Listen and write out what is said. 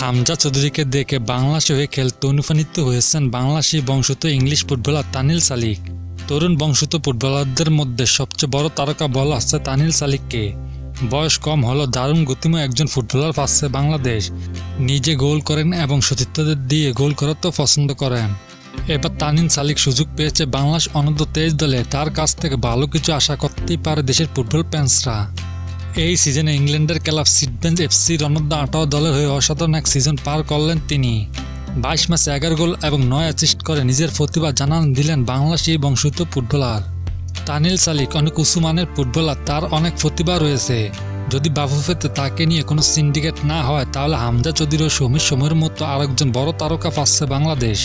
হামজা চৌধুরীকে দেখে বাংলাদেশে হয়ে খেলতে অনুপ্রাণিত হয়েছেন বাংলাদেশি বংশত ইংলিশ ফুটবলার তানিল সালিক। তরুণ বংশত ফুটবলারদের মধ্যে সবচেয়ে বড় তারকা বলা হচ্ছে তানিল সালিককে। বয়স কম হলেও দারুণ গতিময় একজন ফুটবলার পাচ্ছে বাংলাদেশ। নিজে গোল করেন এবং সতীর্থদের দিয়ে গোল করাতেও পছন্দ করেন। এবার তানিন সালিক সুযোগ পেয়েছে বাংলাদেশ অনূর্ধ্ব তেইশ দলে। তার কাছ থেকে ভালো কিছু আশা করতেই পারে দেশের ফুটবল ফ্যান্সরা এই সিজনে ইংল্যান্ডের ক্লাব সিডবেঞ্চ এফসির অনূর্ধ্ব আঠারো দলের হয়ে অসাধারণ এক সিজন পার করলেন তিনি। বাইশ ম্যাচে এগারো গোল এবং নয় অ্যাসিস্ট করে নিজের প্রতিভা জানান দিলেন বাংলাদেশি বংশোদ্ভূত ফুটবলার। তানিল সালিক, অনেক উঁচু মানের ফুটবলার, তার অনেক প্রতিভা রয়েছে। যদি বাফুফেতে তাকে নিয়ে কোনো সিন্ডিকেট না হয়, তাহলে হামজা চৌধুরী ও সমীর সময়ের মতো আরেকজন বড় তারকা পাচ্ছে বাংলাদেশ।